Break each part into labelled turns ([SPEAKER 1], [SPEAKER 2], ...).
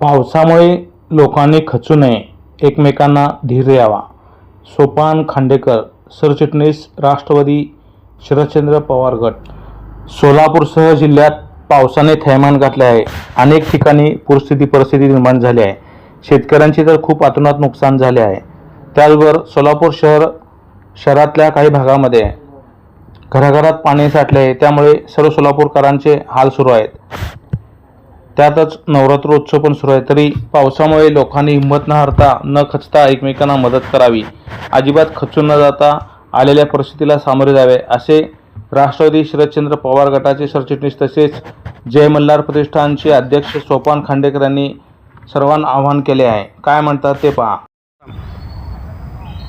[SPEAKER 1] पावसामुळे लोकांनी खचू नये. एकमेकांना धीर यावा सोपान खांडेकर सरचिटणीस राष्ट्रवादी शरदचंद्र पवार गट. सोलापूरसह जिल्ह्यात पावसाने थैमान घातले आहे. अनेक ठिकाणी पूरस्थिती परिस्थिती निर्माण झाली आहे. शेतकऱ्यांचे तर खूप आतुनात नुकसान झाले आहे. त्याचबरोबर सोलापूर शहर शहरातल्या काही भागामध्ये घराघरात पाणी साठले आहे. त्यामुळे सर्व सोलापूरकरांचे हाल सुरू आहेत. त्यातच नवरात्र उत्सव पण सुरू आहे. तरी पावसामुळे लोकांनी हिंमत न हरता न खचता एकमेकांना मदत करावी. अजिबात खचून न जाता आलेल्या परिस्थितीला सामोरे जावे असे राष्ट्रवादी शरदचंद्र पवार गटाचे सरचिटणीस तसेच जय मल्हार प्रतिष्ठानचे अध्यक्ष सोपान खांडेकर यांनी सर्वांना आवाहन केले आहे. काय म्हणतात ते पहा.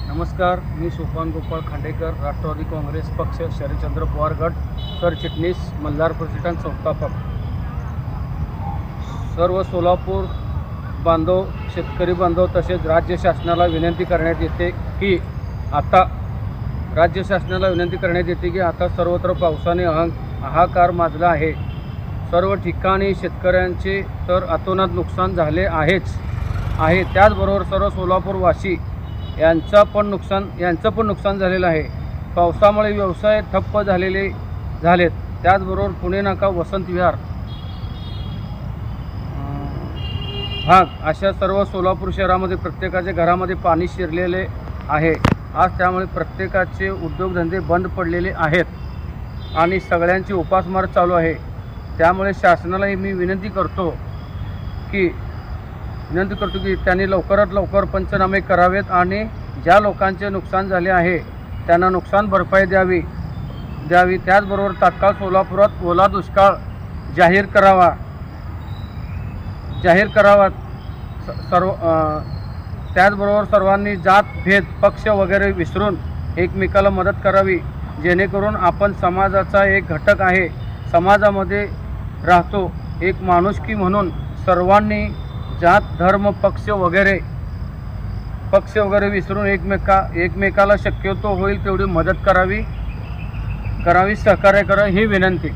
[SPEAKER 2] नमस्कार मी सोपान गोपाळ खांडेकर राष्ट्रवादी काँग्रेस पक्ष शरदचंद्र पवार गट सरचिटणीस मल्हार प्रतिष्ठान संस्थापक. सर्व सोलापूर बांधव शेतकरी बांधव तसेच राज्य शासनाला विनंती करण्यात येते की आता राज्य शासनाला विनंती करण्यात येते की आता सर्वत्र पावसाने अहं हाहाकार माजला आहे. सर्व ठिकाणी शेतकऱ्यांचे तर अतोनात नुकसान झाले आहेच. आहे. त्याचबरोबर सर्व सोलापूरवासी यांचा पण नुकसान यांचं पण नुकसान झालेलं आहे. पावसामुळे व्यवसाय ठप्प झालेले झालेत. त्याचबरोबर पुणे नाका वसंत विहार भाग अशा सर्व सोलापूर शहरामध्ये प्रत्येकाच्या घरामध्ये पाणी शिरलेले आहे. आज त्यामुळे प्रत्येकाचे उद्योगधंदे बंद पडलेले आहेत आणि सगळ्यांची उपासमार चालू आहे. त्यामुळे शासनालाही मी विनंती करतो की विनंती करतो की त्यांनी लवकरात लवकर पंचनामे करावेत आणि ज्या लोकांचे नुकसान झाले आहे त्यांना नुकसान भरपाई द्यावी. द्यावी. त्याचबरोबर तात्काळ सोलापुरात ओला दुष्काळ जाहीर करावा. जाहीर करावा. स- सर्व त्याचबरोबर सर्वांनी जात भेद पक्ष वगैरे विसरून एकमेकाला मदत करावी. जेणेकरून आपण समाजाचा एक घटक आहे. समाजामध्ये राहतो एक माणुसकी म्हणून सर्वांनी जात धर्म पक्ष वगैरे पक्ष वगैरे विसरून एकमेका एकमेकाला शक्यतो होईल तेवढी मदत करावी करावी सहकार्य करा ही विनंती.